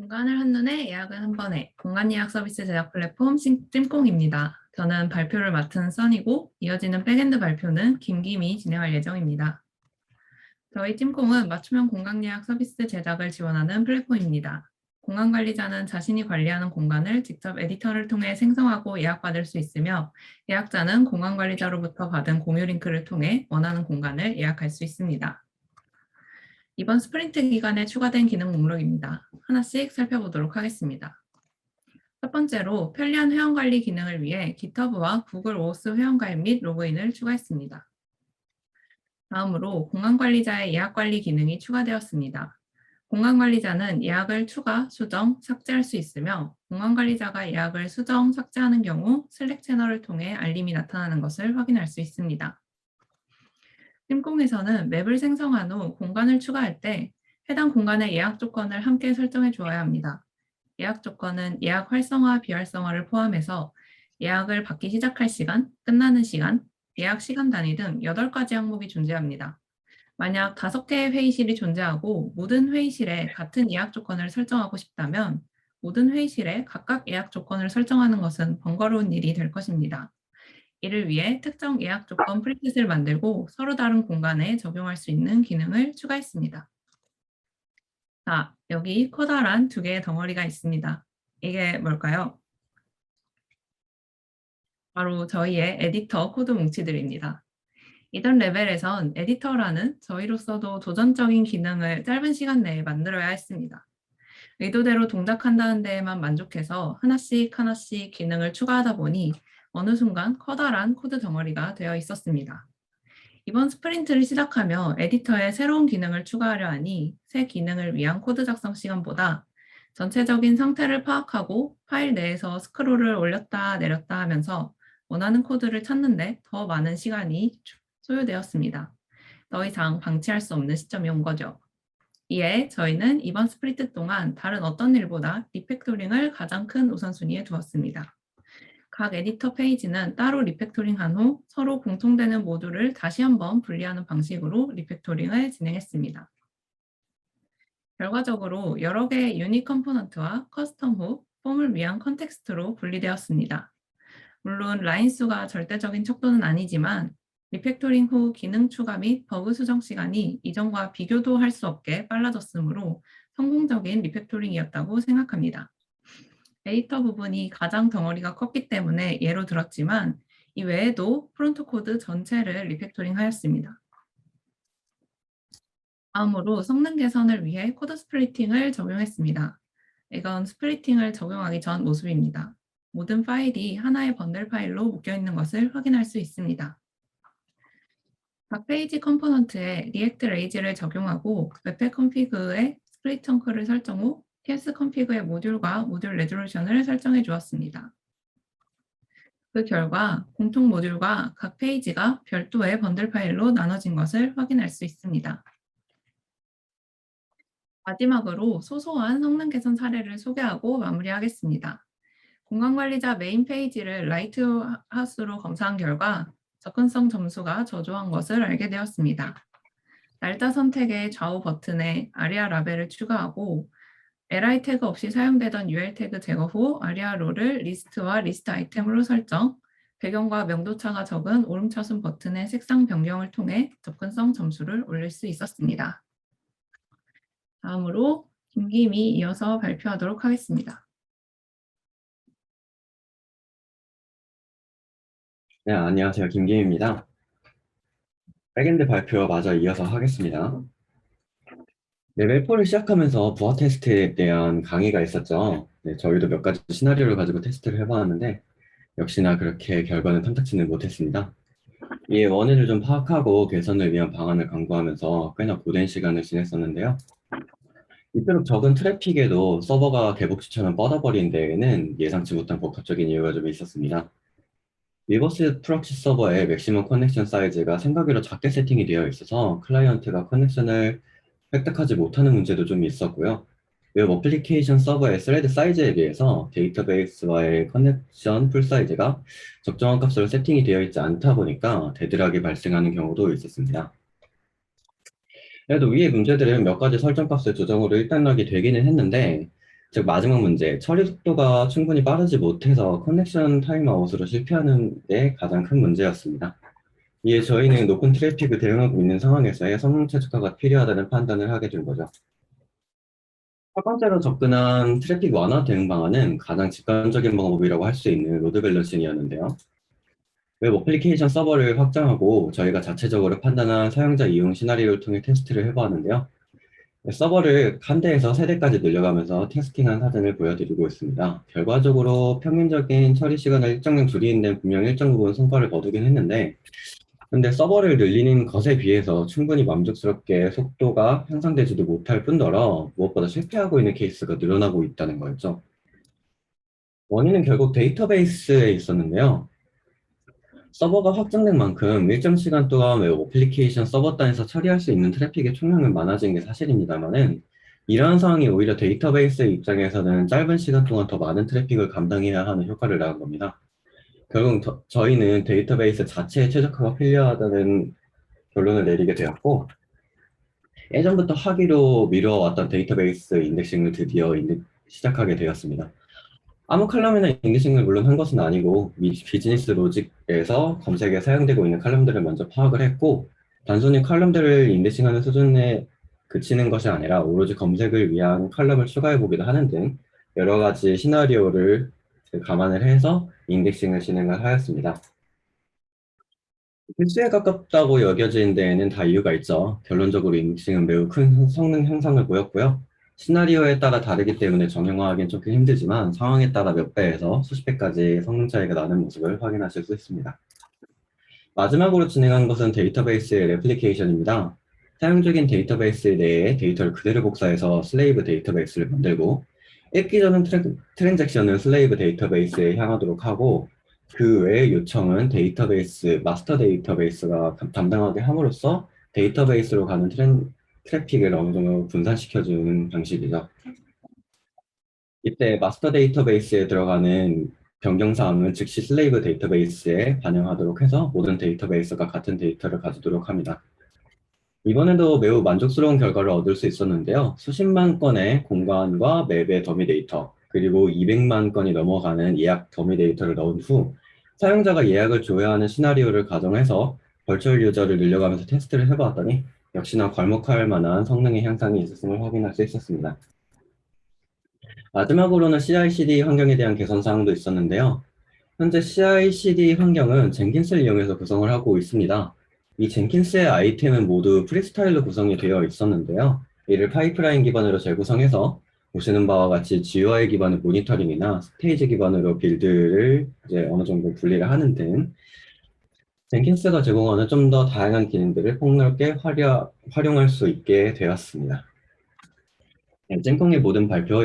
공간을 한눈에 예약은 한 번에 공간 예약 서비스 제작 플랫폼 심- 찜꽁입니다. 저는 발표를 맡은 써니고 이어지는 백엔드 발표는 김김이 진행할 예정입니다. 저희 찜꽁은 맞춤형 공간 예약 서비스 제작을 지원하는 플랫폼입니다. 공간 관리자는 자신이 관리하는 공간을 직접 에디터를 통해 생성하고 예약받을 수 있으며 예약자는 공간 관리자로부터 받은 공유 링크를 통해 원하는 공간을 예약할 수 있습니다. 이번 스프린트 기간에 추가된 기능 목록입니다. 하나씩 살펴보도록 하겠습니다. 첫 번째로 편리한 회원 관리 기능을 위해 GitHub와 구글 오스 회원 가입 및 로그인을 추가했습니다. 다음으로 공간 관리자의 예약 관리 기능이 추가되었습니다. 공간 관리자는 예약을 추가, 수정, 삭제할 수 있으며 공간 관리자가 예약을 수정, 삭제하는 경우 슬랙 채널을 통해 알림이 나타나는 것을 확인할 수 있습니다. 찜공에서는 맵을 생성한 후 공간을 추가할 때 해당 공간의 예약 조건을 함께 설정해 주어야 합니다. 예약 조건은 예약 활성화, 비활성화를 포함해서 예약을 받기 시작할 시간, 끝나는 시간, 예약 시간 단위 등 8가지 항목이 존재합니다. 만약 5개의 회의실이 존재하고 모든 회의실에 같은 예약 조건을 설정하고 싶다면 모든 회의실에 각각 예약 조건을 설정하는 것은 번거로운 일이 될 것입니다. 이를 위해 특정 예약 조건 프리셋을 만들고 서로 다른 공간에 적용할 수 있는 기능을 추가했습니다. 자, 여기 커다란 두 개의 덩어리가 있습니다. 이게 뭘까요? 바로 저희의 에디터 코드 뭉치들입니다. 이전 레벨에선 에디터라는 저희로서도 도전적인 기능을 짧은 시간 내에 만들어야 했습니다. 의도대로 동작한다는 데에만 만족해서 하나씩 하나씩 기능을 추가하다 보니 어느 순간 커다란 코드 덩어리가 되어 있었습니다. 이번 스프린트를 시작하며 에디터에 새로운 기능을 추가하려 하니 새 기능을 위한 코드 작성 시간보다 전체적인 상태를 파악하고 파일 내에서 스크롤을 올렸다 내렸다 하면서 원하는 코드를 찾는데 더 많은 시간이 소요되었습니다. 더 이상 방치할 수 없는 시점이 온 거죠. 이에 저희는 이번 스프린트 동안 다른 어떤 일보다 리팩토링을 가장 큰 우선순위에 두었습니다. 각 에디터 페이지는 따로 리팩토링한 후 서로 공통되는 모듈을 다시 한번 분리하는 방식으로 리팩토링을 진행했습니다. 결과적으로 여러 개의 유닛 컴포넌트와 커스텀 후 폼을 위한 컨텍스트로 분리되었습니다. 물론 라인 수가 절대적인 척도는 아니지만 리팩토링 후 기능 추가 및 버그 수정 시간이 이전과 비교도 할 수 없게 빨라졌으므로 성공적인 리팩토링이었다고 생각합니다. 데이터 부분이 가장 덩어리가 컸기 때문에 예로 들었지만 이 외에도 프론트 코드 전체를 리팩토링 하였습니다. 다음으로 성능 개선을 위해 코드 스플리팅을 적용했습니다. 이건 스플리팅을 적용하기 전 모습입니다. 모든 파일이 하나의 번들 파일로 묶여 있는 것을 확인할 수 있습니다. 각 페이지 컴포넌트에 리액트 레이즈를 적용하고 웹팩 컨피그에 스플릿 청크를 설정 후 TS 컨피그의 모듈과 모듈 레졸루션을 설정해 주었습니다. 그 결과 공통 모듈과 각 페이지가 별도의 번들 파일로 나눠진 것을 확인할 수 있습니다. 마지막으로 소소한 성능 개선 사례를 소개하고 마무리하겠습니다. 공간관리자 메인 페이지를 라이트하우스로 검사한 결과 접근성 점수가 저조한 것을 알게 되었습니다. 날짜 선택의 좌우 버튼에 아리아 라벨을 추가하고 li 태그 없이 사용되던 ul 태그 제거 후 아리아 롤을 리스트와 리스트 아이템으로 설정, 배경과 명도차가 적은 오름차순 버튼의 색상 변경을 통해 접근성 점수를 올릴 수 있었습니다. 다음으로 김김이 이어서 발표하도록 하겠습니다. 네, 안녕하세요. 김김입니다. 백엔드 발표 마저 이어서 하겠습니다. 네, 웨포를 시작하면서 부하 테스트에 대한 강의가 있었죠. 네, 저희도 몇 가지 시나리오를 가지고 테스트를 해봤는데 역시나 그렇게 결과는 탐탁지는 못했습니다. 이에 원인을 좀 파악하고 개선을 위한 방안을 강구하면서 꽤나 고된 시간을 지냈었는데요. 이토록 적은 트래픽에도 서버가 개복 추천을 뻗어버린 데에는 예상치 못한 복합적인 이유가 좀 있었습니다. 리버스 프록시 서버의 맥시멈 커넥션 사이즈가 생각외로 작게 세팅이 되어 있어서 클라이언트가 커넥션을 획득하지 못하는 문제도 좀 있었고요. 웹 어플리케이션 서버의 스레드 사이즈에 비해서 데이터베이스와의 커넥션 풀 사이즈가 적정한 값으로 세팅이 되어 있지 않다 보니까 데드락이 발생하는 경우도 있었습니다. 그래도 위의 문제들은 몇 가지 설정 값의 조정으로 일단락이 되기는 했는데 즉 마지막 문제, 처리 속도가 충분히 빠르지 못해서 커넥션 타임아웃으로 실패하는 게 가장 큰 문제였습니다. 이에 저희는 높은 트래픽을 대응하고 있는 상황에서의 성능 최적화가 필요하다는 판단을 하게 된 거죠. 첫 번째로 접근한 트래픽 완화 대응 방안은 가장 직관적인 방법이라고 할 수 있는 로드 밸런싱이었는데요. 웹 어플리케이션 서버를 확장하고 저희가 자체적으로 판단한 사용자 이용 시나리오를 통해 테스트를 해보았는데요. 서버를 한 대에서 세 대까지 늘려가면서 테스팅한 사진을 보여드리고 있습니다. 결과적으로 평균적인 처리 시간을 일정량 줄이는 데 분명 일정 부분 성과를 거두긴 했는데 근데 서버를 늘리는 것에 비해서 충분히 만족스럽게 속도가 향상되지도 못할 뿐더러 무엇보다 실패하고 있는 케이스가 늘어나고 있다는 거였죠. 원인은 결국 데이터베이스에 있었는데요. 서버가 확장된 만큼 일정 시간 동안 웹 어플리케이션 서버 단에서 처리할 수 있는 트래픽의 총량은 많아진 게 사실입니다만은 이러한 상황이 오히려 데이터베이스의 입장에서는 짧은 시간 동안 더 많은 트래픽을 감당해야 하는 효과를 낳은 겁니다. 결국 저, 저희는 데이터베이스 자체의 최적화가 필요하다는 결론을 내리게 되었고 예전부터 하기로 미뤄왔던 데이터베이스 인덱싱을 드디어 인덱, 시작하게 되었습니다. 아무 칼럼이나 인덱싱을 물론 한 것은 아니고 미- 비즈니스 로직에서 검색에 사용되고 있는 칼럼들을 먼저 파악을 했고 단순히 칼럼들을 인덱싱하는 수준에 그치는 것이 아니라 오로지 검색을 위한 칼럼을 추가해 보기도 하는 등 여러 가지 시나리오를 감안을 해서 인덱싱을 진행을 하였습니다. 필수에 가깝다고 여겨지는 데에는 다 이유가 있죠. 결론적으로 인덱싱은 매우 큰 성능 향상을 보였고요. 시나리오에 따라 다르기 때문에 정형화하기는 조금 힘들지만 상황에 따라 몇 배에서 수십 배까지 성능 차이가 나는 모습을 확인하실 수 있습니다. 마지막으로 진행한 것은 데이터베이스의 레플리케이션입니다. 사용적인 데이터베이스 내에 데이터를 그대로 복사해서 슬레이브 데이터베이스를 만들고 읽기 전은 트랜, 트랜잭션을 슬레이브 데이터베이스에 향하도록 하고 그 외의 요청은 데이터베이스, 마스터 데이터베이스가 담당하게 함으로써 데이터베이스로 가는 트랜, 트래픽을 어느 정도 분산시켜주는 방식이죠. 이때 마스터 데이터베이스에 들어가는 변경 사항은 즉시 슬레이브 데이터베이스에 반영하도록 해서 모든 데이터베이스가 같은 데이터를 가지도록 합니다. 이번에도 매우 만족스러운 결과를 얻을 수 있었는데요. 수십만 건의 공간과 맵의 더미 데이터, 그리고 200만 건이 넘어가는 예약 더미 데이터를 넣은 후 사용자가 예약을 조회하는 시나리오를 가정해서 벌처 유저를 늘려가면서 테스트를 해보았더니 역시나 괄목할 만한 성능의 향상이 있었음을 확인할 수 있었습니다. 마지막으로는 CI/CD 환경에 대한 개선 사항도 있었는데요. 현재 CI/CD 환경은 젠킨스를 이용해서 구성을 하고 있습니다. 이 젠킨스의 아이템은 모두 프리스타일로 구성이 되어 있었는데요. 이를 파이프라인 기반으로 재구성해서 보시는 바와 같이 GUI 기반의 모니터링이나 스테이지 기반으로 빌드를 이제 어느 정도 분리를 하는 등 젠킨스가 제공하는 좀 더 다양한 기능들을 폭넓게 활용, 활용할 수 있게 되었습니다. 네, 젠콩의 모든 발표